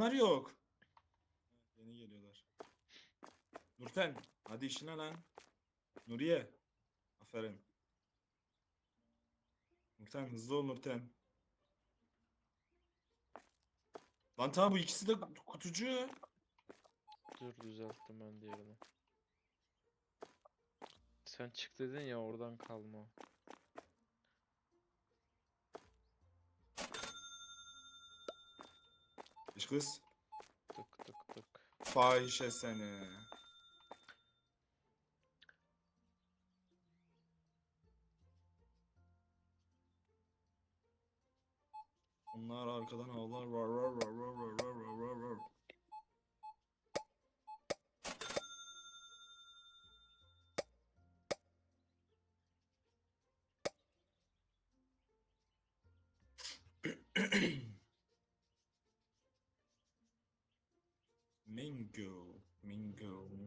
Bunlar yok. Yeni geliyorlar. Nurten hadi işine lan. Nuriye. Aferin. Nurten hızlı ol Nurten. Lan tamam bu ikisi de kutucu. Dur düzelttim ben diğerini. Sen çık dedin ya oradan kalma. İş kız. Tık tık tık. Fahişe seni. Onlar arkadan var var var var var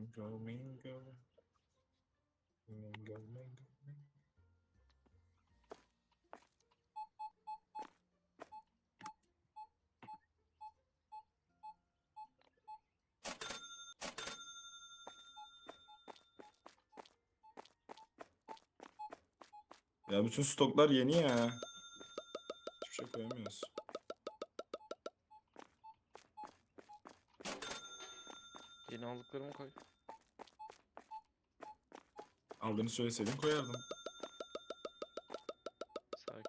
Mingo, Mingo, Mingo. Mingo, Mingo. Ya bütün stoklar yeni ya. Hiçbir şey koyamıyoruz. Yeni aldıklarımı koy. Aldığını söyleseydin koyardım. Sakin.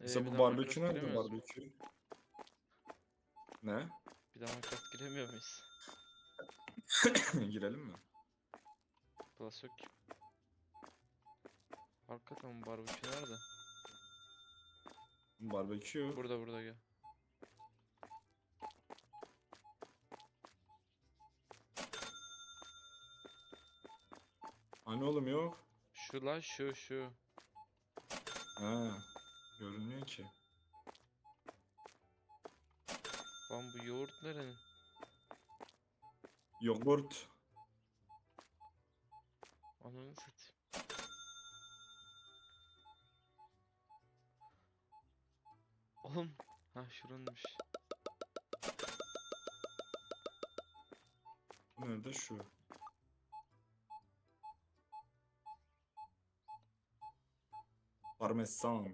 Mesela Ee, bir bu barbekü nerede barbekü? Ne? Bir daha Minecraft giremiyor muyuz? Girelim mi? Plus yok ki. Hakikaten barbekü nerede? Barbekü. Burada burada gel. Hani oğlum yok? Şu lan şu şu. Ha, görünmüyor ki. Lan bu yoğurt nerenin? Yoğurt. Ananı satayım. Oğlum. Ha şuranmış. Nerede şu? Parmesan.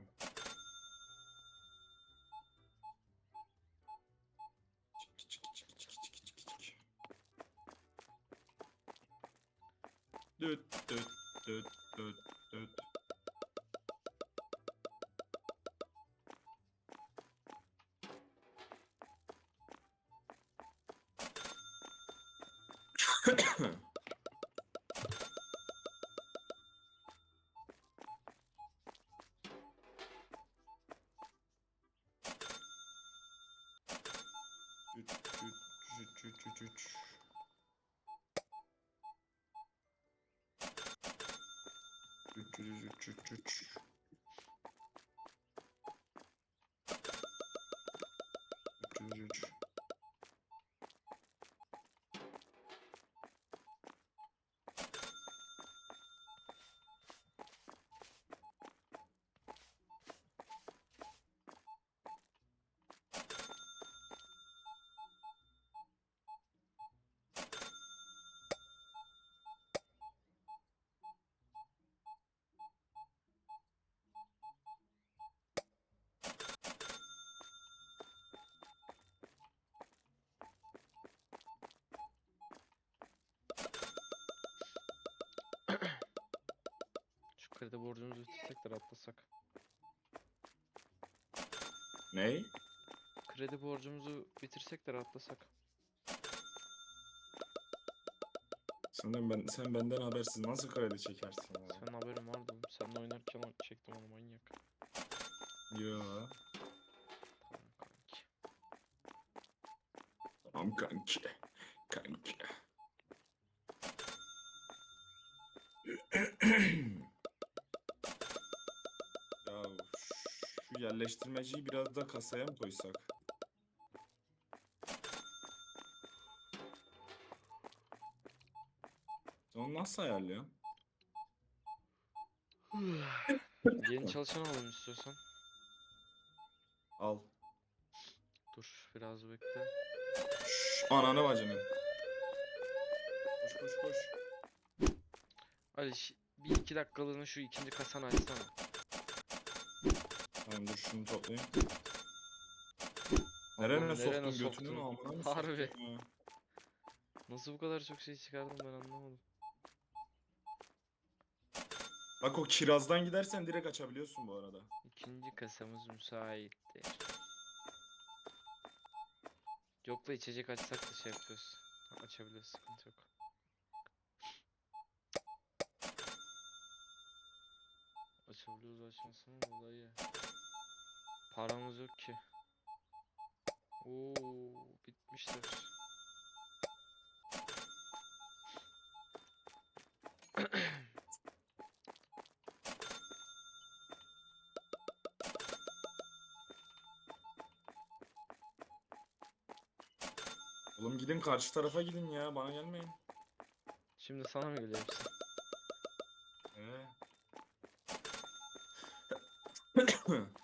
3 3 3 3 3 3 kredi borcumuzu bitirsek de rahatlasak. Ney? Kredi borcumuzu bitirsek de rahatlasak. Senden ben sen benden habersiz nasıl kredi çekersin ya? Senin haberin vardı. oğlum. Seninle oynarken o- çektim onu manyak. Yo. Tamam kanki. Tamam kanki. Kanki. ya şu yerleştirmeciyi biraz da kasaya mı koysak? Onu nasıl ayarlıyorsun? Yeni çalışan alalım istiyorsan. Al. Biraz bekle. Şşş, ananı bacını. Koş koş koş. Ali bir iki dakikalığına şu ikinci kasanı açsana. Tamam dur şunu toplayayım. Nerene soktun götünün soktun? amına mı Harbi. soktun ya? Nasıl bu kadar çok şey çıkardım ben anlamadım. Bak o kirazdan gidersen direkt açabiliyorsun bu arada. İkinci kasamız müsaittir. Yokla içecek açsak da şey yapıyoruz. Ha, Açabiliyoruz sıkıntı yok. Açabiliyoruz açmasının olayı. Paramız yok ki. Oo bitmişler. Oğlum gidin karşı tarafa gidin ya bana gelmeyin. Şimdi sana mı geliyor hepsi? Ee.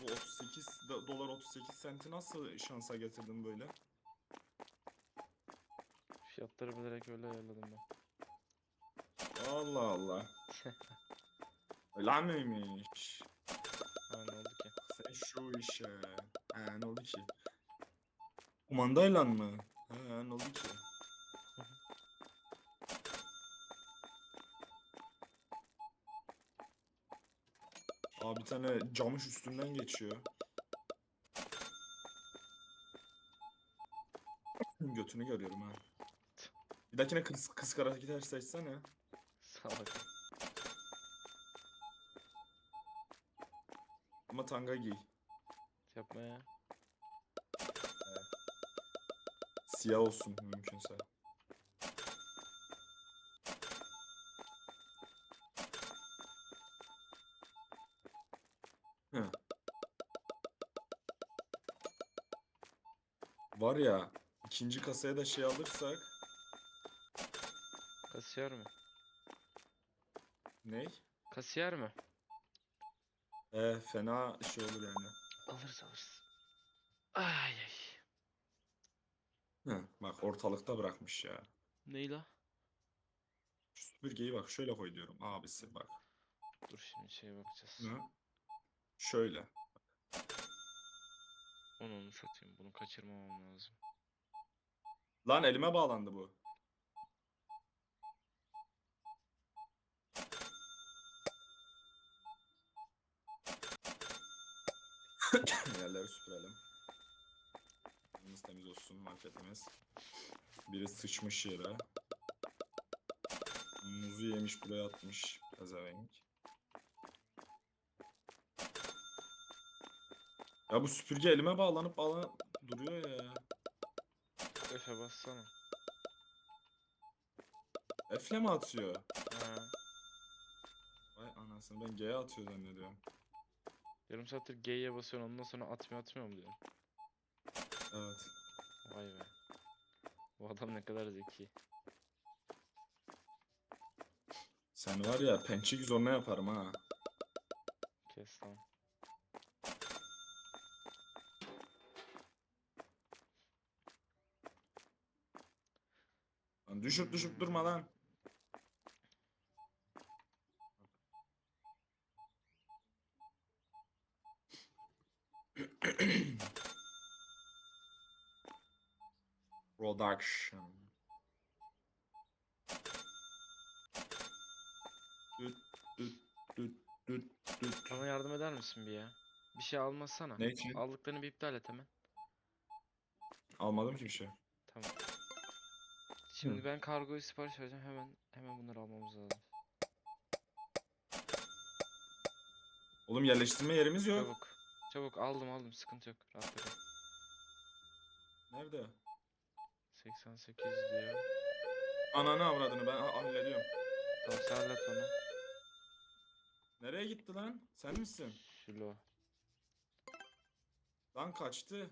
Bu 38 do- dolar 38 senti nasıl şansa getirdin böyle? Fiyatları bilerek öyle ayarladım ben. Allah Allah. Öyle miymiş? Ha ne oldu ki? Sen şu işe. Ha ne oldu ki? Kumandayla mı? Ha ne oldu ki? Tane camış üstünden geçiyor. Götünü görüyorum ha. Bir dahakine kız, kız karakteri seçsene. Salak. Ama tanga giy. Yapma ya. Siyah olsun mümkünse. Var ya ikinci kasaya da şey alırsak Kasiyer mi? ne? Kasiyer mi? E fena şey olur yani. Alırız alırız. Ay ay. Hı, bak ortalıkta bırakmış ya. Ney la? Şu süpürgeyi bak şöyle koy diyorum abisi bak. Dur şimdi şeye bakacağız. Hı? Şöyle. Onu satayım. Bunu kaçırmamam lazım. Lan elime bağlandı bu. Yerleri süpürelim. Temiz temiz olsun marketimiz. Biri sıçmış yere. Muzu yemiş buraya atmış. Pezevenk. Ya bu süpürge elime bağlanıp bağlanıp duruyor ya. Efe bassana. F'le mi atıyor? Ha. Vay anasını ben G'ye atıyor zannediyorum. Yarım saattir G'ye basıyorsun ondan sonra atmıyor atmıyor mu diyorum. Evet. Vay be. Bu adam ne kadar zeki. Sen var ya pençik zoruna yaparım ha. Kes lan. Düşüp düşüp durma lan. Production. Düt düt düt düt düt. Bana yardım eder misin bir ya? Bir şey almasana. Ne için? Aldıklarını bir iptal et hemen. Almadım ki bir şey. Tamam. Şimdi Hı. ben kargoyu sipariş vereceğim. Hemen hemen bunları almamız lazım. Oğlum yerleştirme yerimiz yok. Çabuk. Çabuk aldım aldım sıkıntı yok. Rahat bırak. Nerede? 88 diyor. Ananı avradını ben ha- hallediyorum. Tamam sen hallet onu. Nereye gitti lan? Sen misin? Şulo. Lan kaçtı.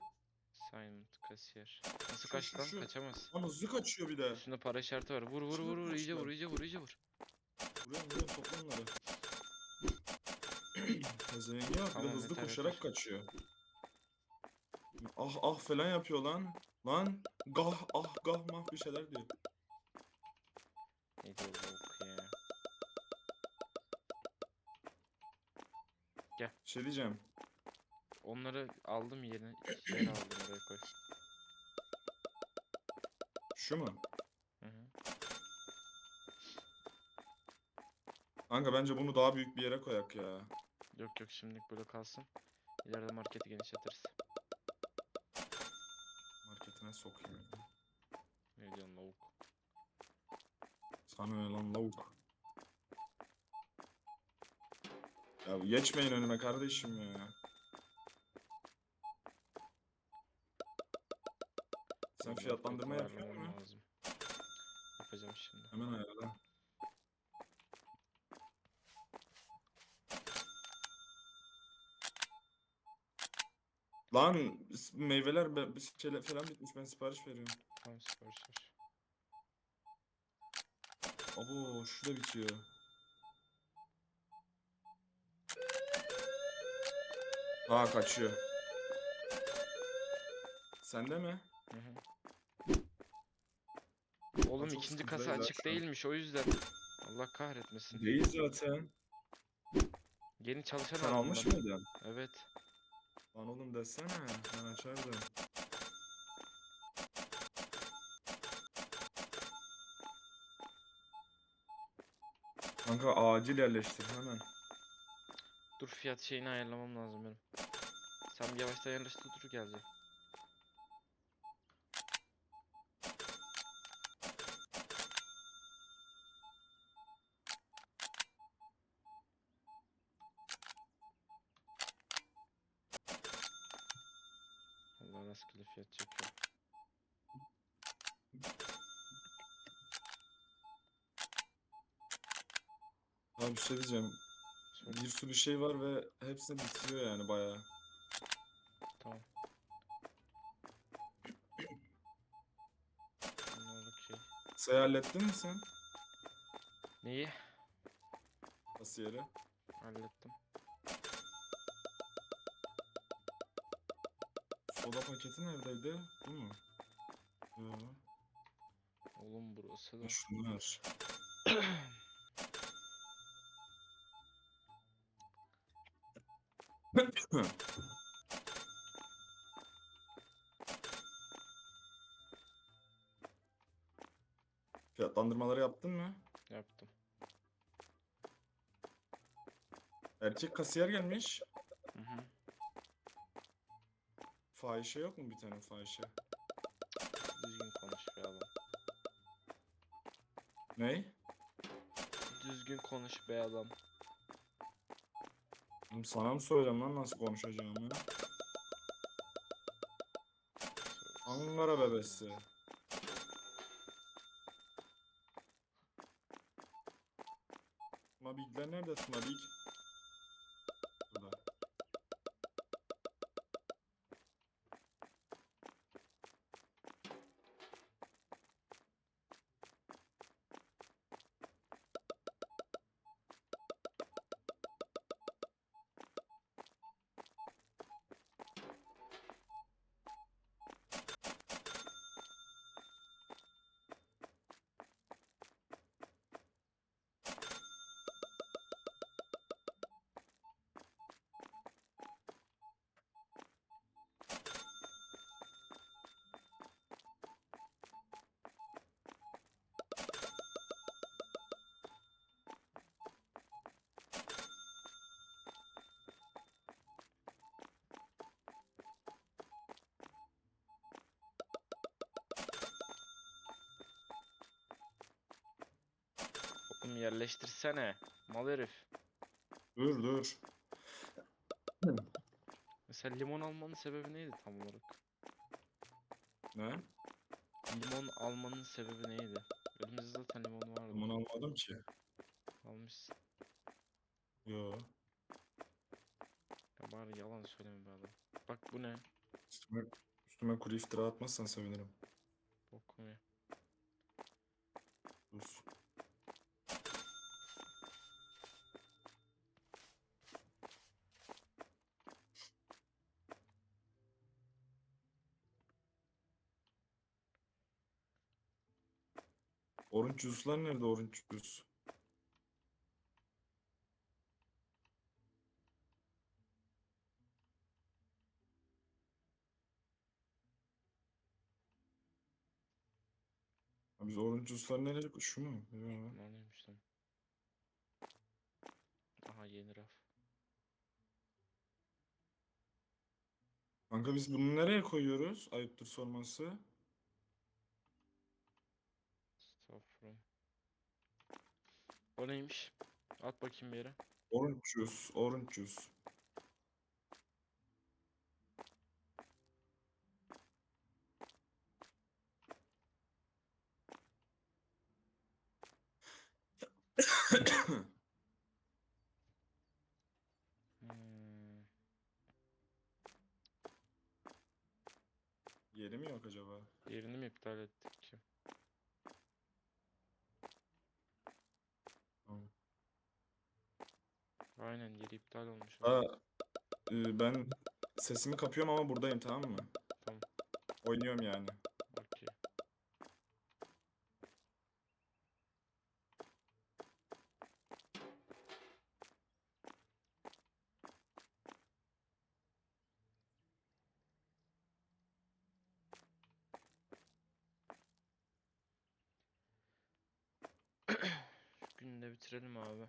Assignment kasiyer. Nasıl kaçtı lan? şu. Kaçamaz. Lan hızlı kaçıyor bir de. Üstünde para işareti var. Vur vur Şuna vur vur iyice kaçtı. vur iyice vur iyice vur. Vuruyorum vuruyorum topla onları. Pezevenge bak bir de Tamam, hızlı yeter, koşarak yeter. kaçıyor. Ah ah falan yapıyor lan. Lan gah ah gah mah bir şeyler diyor. Ne diyor bu ya? Bir şey diyeceğim. Onları aldım yerine yer aldım oraya koy. Şu mu? Hı hı. Kanka bence bunu daha büyük bir yere koyak ya. Yok yok şimdilik böyle kalsın. İleride marketi genişletiriz. Marketine sokayım. Ne diyorsun lavuk? Sana ne lan lavuk. Ya geçmeyin önüme kardeşim ya. Sen fiyatlandırma yapıyor musun? lazım. Yapacağım şimdi. Hemen ayarla. Lan meyveler be- bir şeyler falan bitmiş ben sipariş veriyorum. Tamam sipariş ver. Abo şurada bitiyor. Ha kaçıyor. Sende mi? Hı hı. Oğlum çok ikinci kasa açık değilmiş o yüzden. Allah kahretmesin. Değil zaten. Yeni çalışan Sen almış ben. mıydın? Evet. Lan oğlum desene ben açardım. Kanka acil yerleştir hemen. Dur fiyat şeyini ayarlamam lazım benim. Sen bir yavaştan yerleştir dur geleceğim. Allah rastgele fiyat çekiyor. Abi bir şey diyeceğim. Bir sürü şey var ve hepsini bitiriyor yani bayağı. Tamam. Bunlar okey. Sen hallettin mi sen? Neyi? Kasiyeri. Hallettim. Soda paketi neredeydi? Bu mu? Yo. Oğlum burası da. Şunlar. Fiyatlandırmaları yaptın mı? Yaptım. Erkek kasiyer gelmiş. Hı hı. Fahişe yok mu bir tane fahişe? Düzgün konuş be adam. Ney? Düzgün konuş be adam. Oğlum sana mı söyleyeyim lan nasıl konuşacağımı? Ankara bebesi. Mabikler nerede Mabik? Burada. Oğlum yerleştirsene. Mal herif. Dur dur. Mesela limon almanın sebebi neydi tam olarak? Ne? Limon almanın sebebi neydi? Zaten limon vardı. Aman almadım ki. Almışsın. Yo. Ya bari yalan söyleme be adam. Bak bu ne? Üstüme, üstüme kuru iftira atmazsan sevinirim. Bokum ya. Dur. Orange juice'lar nerede orange juice? Biz orange juice'lar nereye Şu mu? Ya. Ne neymiş lan? Aha yeni raf. Kanka biz bunu nereye koyuyoruz? Ayıptır sorması. O neymiş? At bakayım bir yere. Orange juice, orange juice. Hmm. Yeri mi yok acaba? Yerini mi iptal ettik ki? Tamam. Aynen yeri iptal olmuş. Aa, e, ben sesimi kapıyorum ama buradayım tamam mı? Tamam. Oynuyorum yani. Okey. Günü de bitirelim abi.